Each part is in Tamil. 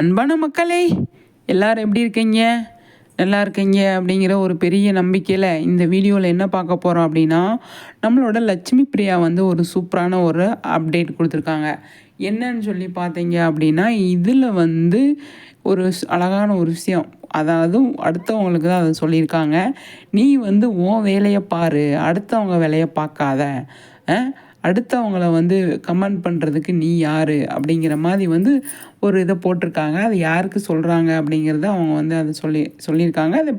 அன்பான மக்களே எல்லாரும் எப்படி இருக்கீங்க? நல்லா இருக்கீங்க அப்படிங்கிற ஒரு பெரிய நம்பிக்கையில் இந்த வீடியோவில் என்ன பார்க்க போகிறோம் அப்படின்னா நம்மளோட லட்சுமி பிரியா வந்து ஒரு சூப்பரான ஒரு அப்டேட் கொடுத்துருக்காங்க. என்னன்னு சொல்லி பார்த்தீங்க அப்படின்னா இதில் வந்து ஒரு அழகான ஒரு விஷயம். அதாவது அடுத்தவங்களுக்கு தான் அதை சொல்லியிருக்காங்க. நீ வந்து உன் வேலையை பாரு அடுத்தவங்க வேலையை பார்க்காத. அடுத்தவங்கள வந்து கமெண்ட் பண்ணுறதுக்கு நீ யார் அப்படிங்கிற மாதிரி வந்து ஒரு இதை போட்டிருக்காங்க. அது யாருக்கு சொல்கிறாங்க அப்படிங்கிறத அவங்க வந்து அதை சொல்லி சொல்லியிருக்காங்க. அதை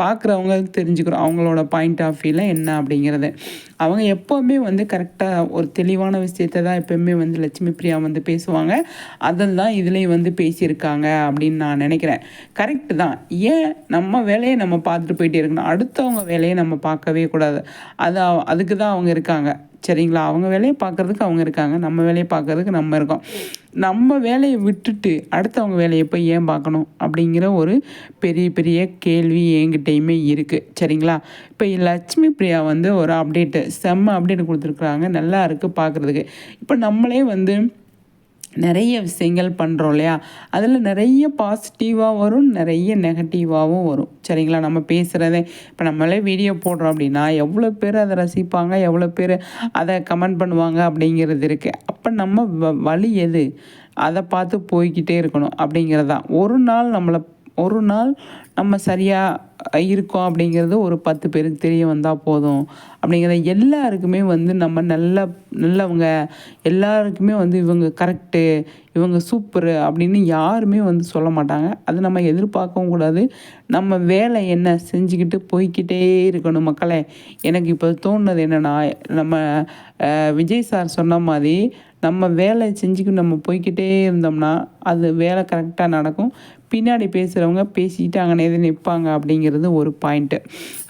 பார்க்குறவங்களுக்கு பார்க்குறவங்க தெரிஞ்சுக்கிறோம். அவங்களோட பாயிண்ட் ஆஃப் வியூவில் என்ன அப்படிங்கிறது. அவங்க எப்போவுமே வந்து கரெக்டாக ஒரு தெளிவான விஷயத்தை தான் எப்போவுமே வந்து லட்சுமி பிரியா வந்து பேசுவாங்க. அதெல்லாம் இதுலேயும் வந்து பேசியிருக்காங்க அப்படின்னு நான் நினைக்கிறேன். கரெக்டு தான். ஏன் நம்ம வேலையை நம்ம பார்த்துட்டு போயிட்டே இருக்கணும்? அடுத்தவங்க வேலையை நம்ம பார்க்கவே கூடாது. அது அதுக்கு தான் அவங்க இருக்காங்க. சரிங்களா? அவங்க வேலையை பார்க்குறதுக்கு அவங்க இருக்காங்க. நம்ம வேலையை பார்க்கறதுக்கு நம்ம இருக்கோம். நம்ம வேலையை விட்டுட்டு அடுத்தவங்க வேலையை போய் ஏன் பார்க்கணும்? அப்படிங்கிற ஒரு பெரிய பெரிய கேள்வி என்கிட்டையுமே இருக்குது சரிங்களா? இப்போ லட்சுமி பிரியா வந்து ஒரு அப்டேட்டு செம்ம அப்டேட் கொடுத்துருக்குறாங்க. நல்லா இருக்குது பார்க்குறதுக்கு. இப்போ நம்மளே வந்து நிறைய விஷயங்கள் பண்ணுறோம் இல்லையா? அதில் நிறைய பாசிட்டிவாக வரும் நிறைய நெகட்டிவாகவும் வரும். சரிங்களா? நம்ம பேசுகிறதே இப்போ நம்மளே வீடியோ போடுறோம் அப்படின்னா எவ்வளோ பேர் அதை ரசிப்பாங்க எவ்வளோ பேர் அதை கமெண்ட் பண்ணுவாங்க அப்படிங்கிறது இருக்குது அப்போ நம்ம வ- வழி எது? அதை பார்த்து போய்கிட்டே இருக்கணும் அப்படிங்கிறது தான் ஒரு நாள் நம்மளை ஒரு நாள் நம்ம சரியாக இருக்கோம் அப்படிங்கிறது ஒரு பத்து பேருக்கு தெரிய வந்தால் போதும். அப்படிங்கிறத எல்லாருக்குமே வந்து நம்ம நல்ல நல்லவங்க எல்லாருக்குமே வந்து இவங்க கரெக்டு இவங்க சூப்பரு அப்படின்னு யாருமே வந்து சொல்ல மாட்டாங்க. அது நம்ம எதிர்பார்க்கவும் கூடாது. நம்ம வேலை என்ன செஞ்சுக்கிட்டு போய்கிட்டே இருக்கணும் மக்களே. எனக்கு இப்போ தோணுனது என்னென்னா நம்ம விஜய் சார் சொன்ன மாதிரி நம்ம வேலை செஞ்சுக்கிட்டு நம்ம போய்கிட்டே இருந்தோம்னா அது வேலை கரெக்டாக நடக்கும். பின்னாடி பேசுகிறவங்க பேசிக்கிட்டு அங்கே எது நிற்பாங்க அப்படிங்கிறது ஒரு பாயிண்ட்டு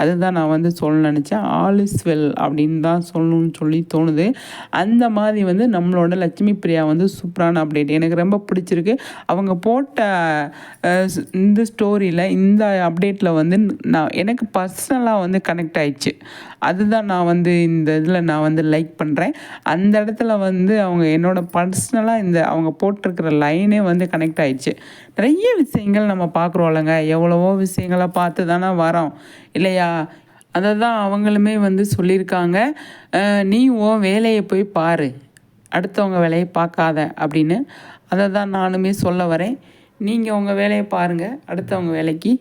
அதுதான் நான் வந்து சொல்ல நினச்சேன். ஆல் இஸ் வெல் அப்படின்னு தான் சொல்லணும்னு சொல்லி தோணுது. அந்த மாதிரி வந்து நம்மளோட லட்சுமி பிரியா வந்து சூப்பரான அப்டேட் எனக்கு ரொம்ப பிடிச்சிருக்கு. அவங்க போட்ட இந்த ஸ்டோரியில் இந்த அப்டேட்டில் வந்து நான் எனக்கு பர்சனலாக வந்து கனெக்ட் ஆயிடுச்சு. அதுதான் நான் வந்து இந்த இதில் நான் வந்து லைக் பண்ணுறேன் அந்த இடத்துல வந்து அவங்க என்னோட பர்சனலாக இந்த அவங்க போட்டிருக்கிற லைனே வந்து கனெக்ட் ஆயிடுச்சு. நிறைய விஷயங்கள் நம்ம பார்க்குறோம்லங்க எவ்வளவோ விஷயங்களை பார்த்து தானே வரோம். இல்லையா? அதை தான் அவங்களுமே வந்து சொல்லியிருக்காங்க. நீ உன் வேலையை போய் பாரு. அடுத்தவங்க வேலையை பார்க்காத அப்படின்னு. அதை தான் நானுமே சொல்ல வரேன். நீங்கள் உங்கள் வேலையை பாருங்கள் அடுத்தவங்க வேலைக்கு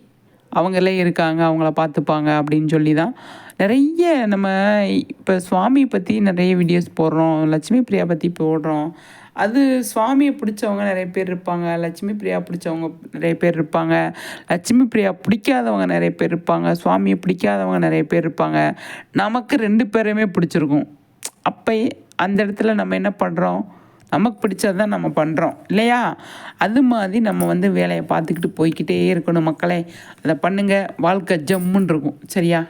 அவங்களே இருக்காங்க. அவங்கள பார்த்துப்பாங்க அப்படின்னு சொல்லி தான் நிறைய நம்ம இப்போ சுவாமி பற்றி நிறைய வீடியோஸ் போடுறோம். லட்சுமி பிரியா பற்றி போடுறோம். அது சுவாமியை பிடிச்சவங்க நிறைய பேர் இருப்பாங்க. லட்சுமி பிரியா பிடிச்சவங்க நிறைய பேர் இருப்பாங்க. லட்சுமி பிரியா பிடிக்காதவங்க நிறைய பேர் இருப்பாங்க. சுவாமியை பிடிக்காதவங்க நிறைய பேர் இருப்பாங்க. நமக்கு ரெண்டு பேரையுமே பிடிச்சிருக்கும். அப்போ அந்த இடத்துல நம்ம என்ன பண்ணுறோம் நமக்கு பிடிச்சது தான் நம்ம பண்ணுறோம் இல்லையா? அது மாதிரி நம்ம வந்து வேலையை பார்த்துக்கிட்டு போய்க்கிட்டே இருக்கணும் மக்களே. அதை பண்ணுங்கள் வாழ்க்கை ஜம்முன்னு இருக்கும். சரியா?